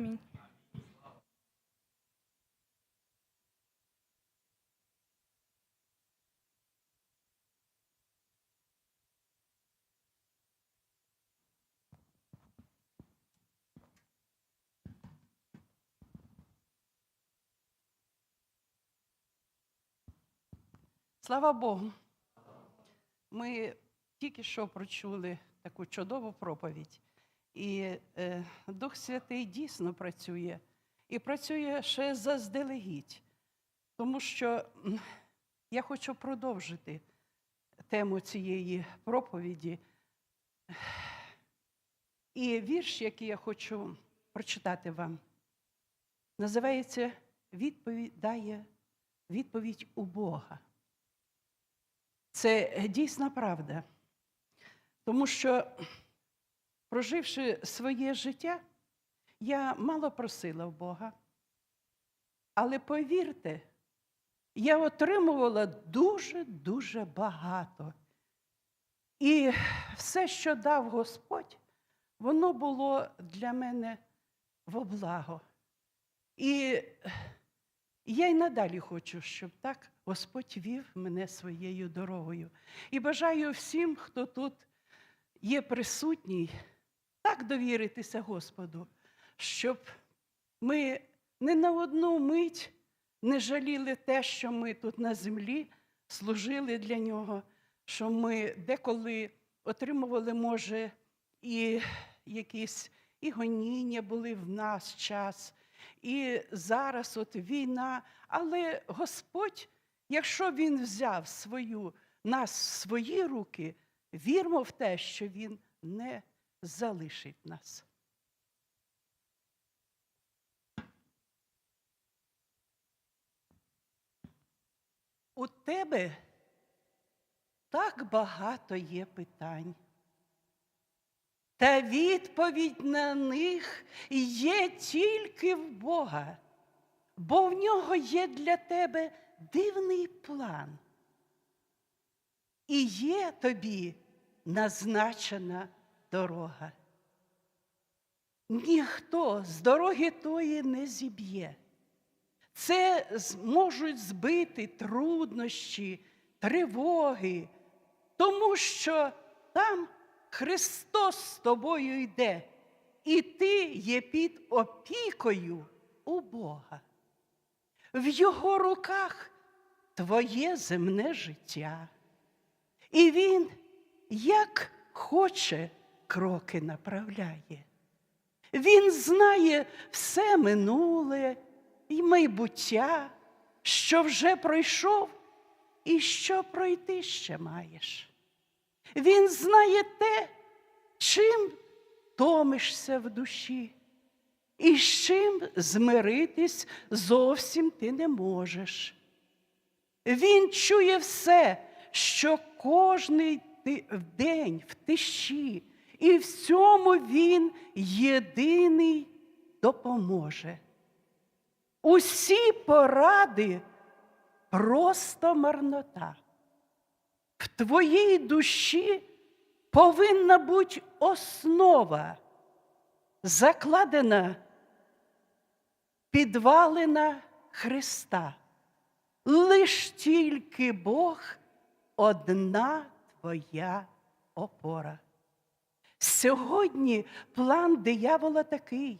Амінь. Слава Богу. Ми тільки що прочули таку чудову проповідь. І е, Дух Святий дійсно працює. І працює ще заздалегідь. Тому що я хочу продовжити тему цієї проповіді. І вірш, який я хочу прочитати вам, називається Відповідь відповідь у Бога. Це дійсна правда. Тому що, проживши своє життя, я мало просила в Бога. Але повірте, я отримувала дуже-дуже багато. І все, що дав Господь, воно було для мене во благо. І я й надалі хочу, щоб так Господь вів мене своєю дорогою. І бажаю всім, хто тут є присутній, так довіритися Господу, щоб ми не на одну мить не жаліли те, що ми тут на землі служили для нього, що ми деколи отримували, може, і якісь і гоніння були в нас час. І зараз от війна, але Господь, якщо Він взяв свою, нас в свої руки, вірмо в те, що Він не залишить нас. У тебе так багато є питань. Та відповідь на них є тільки в Бога, бо в нього є для тебе дивний план. І є тобі назначена дорога. Ніхто з дороги тої не зіб'є. Це можуть збити труднощі, тривоги, тому що там Христос з тобою йде, і ти є під опікою у Бога. В Його руках твоє земне життя. І Він, як хоче, кроки направляє. Він знає все минуле і майбуття, що вже пройшов і що пройти ще маєш. Він знає те, чим томишся в душі, і з чим змиритись зовсім ти не можеш. Він чує все, що кожний день в тиші, і в цьому він єдиний допоможе. Усі поради просто марнота. В твоїй душі повинна бути основа, закладена, підвалена Христа. Лиш тільки Бог одна твоя опора. Сьогодні план диявола такий,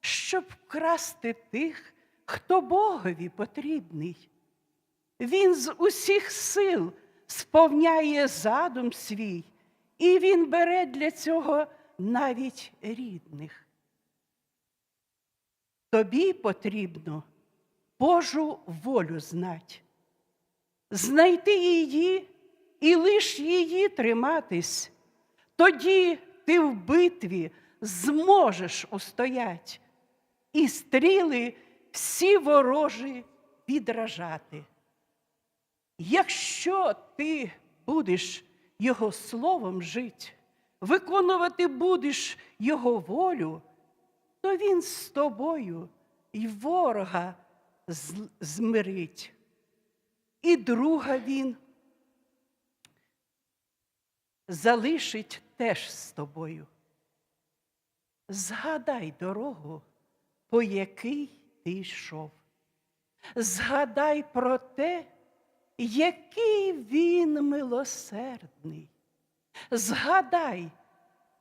щоб вкрасти тих, хто Богові потрібний. Він з усіх сил сповняє задум свій, і він бере для цього навіть рідних. Тобі потрібно Божу волю знати, знайти її і лиш її триматись. Тоді ти в битві зможеш устоять і стріли всі ворожі відражати. Якщо ти будеш Його словом жити, виконувати будеш Його волю, то Він з тобою і ворога змирить. І друга Він залишить теж з тобою. Згадай дорогу по який ти йшов. Згадай про те, який він милосердний. Згадай,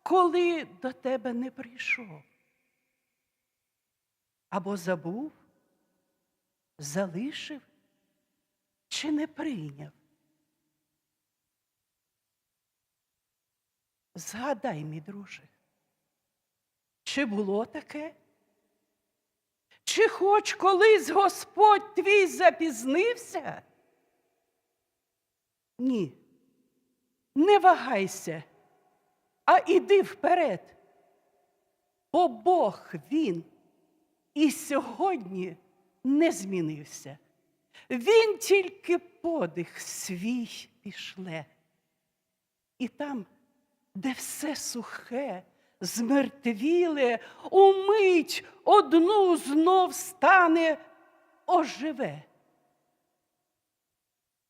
коли до тебе не прийшов. Або забув, залишив чи не прийняв. Згадай, мій друже, чи було таке? Чи хоч колись Господь твій запізнився? Ні, не вагайся, а іди вперед. Бо Бог Він і сьогодні не змінився. Він тільки подих свій пішле. І там, де все сухе, змертвіле, умить одну знов стане, оживе.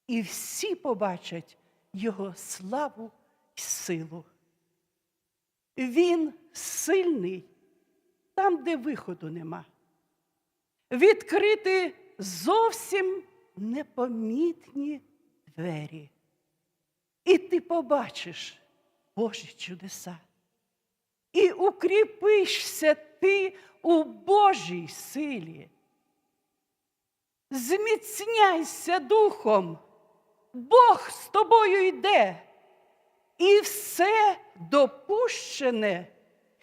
І всі побачать його славу й силу. Він сильний там, де виходу нема. Відкрити зовсім непомітні двері. І ти побачиш Божі чудеса. І укріпишся ти у Божій силі. Зміцняйся духом, Бог з тобою йде, і все допущене,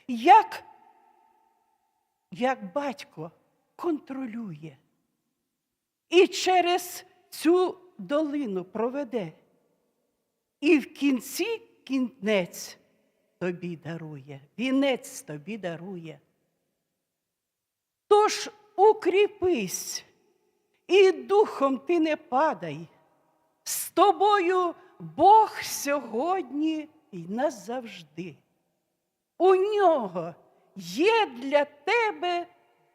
як, як батько контролює. І через цю долину проведе, і в кінці кінець тобі дарує, вінець тобі дарує. Тож укріпись, і духом ти не падай. З тобою Бог сьогодні і назавжди. У нього є для тебе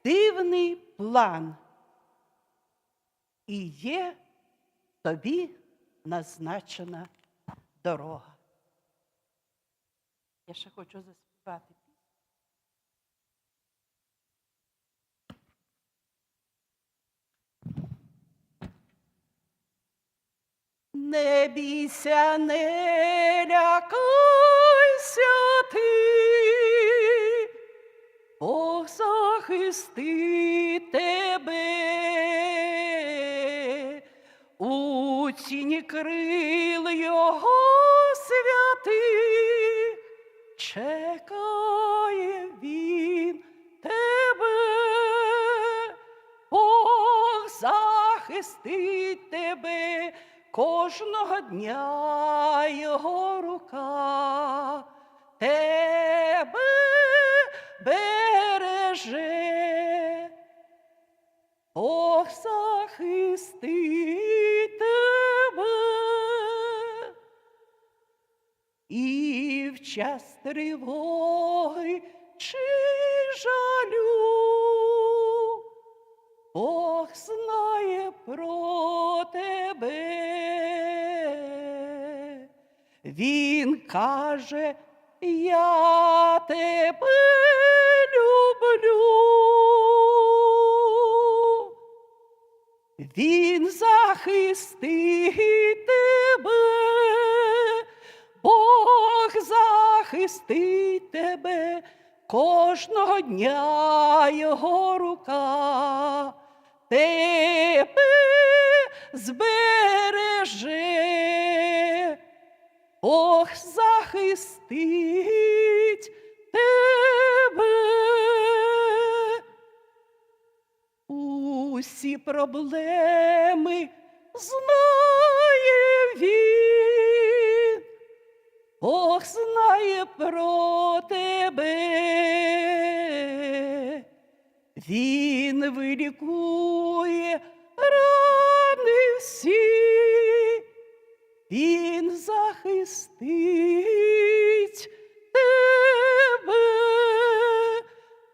дивний план. І є тобі назначена дорога. Я ще хочу заспівати. Не бійся, не лякайся ти, Бог захистить тебе. У тіні крил його святих, чекає він тебе, Бог захистить тебе кожного дня його рука тебе береже. Бог захистить час тривоги чи жалю Бог знає про тебе. Він каже, я тебе люблю. Він захистить захистить тебе, кожного дня його рука. Тебе збереже, Бог захистить тебе. Усі проблеми знає він, Бог знає про тебе. Він вилікує рани всі, він захистить тебе,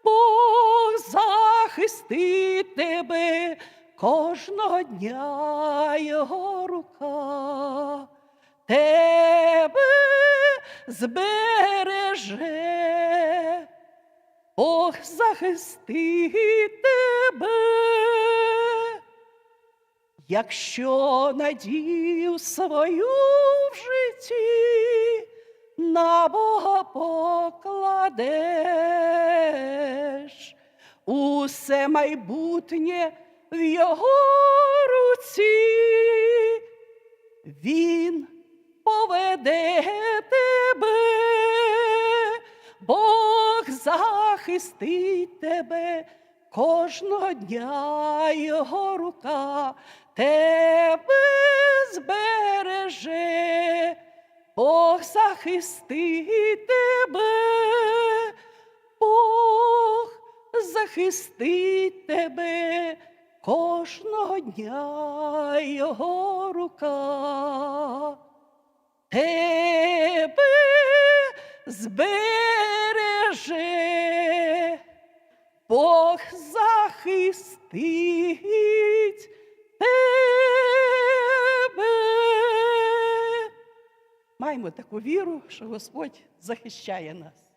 Бог захистить тебе кожного дня його збереже. Бог захистить тебе. Якщо надію свою в житті на Бога покладеш, усе майбутнє в його руці, він поведе тебе, захистить тебе кожного дня його рука тебе збереже, Бог захистить тебе, Бог захистить тебе кожного дня його рука тебе збереже, захистить тебе. Маємо таку віру, що Господь захищає нас.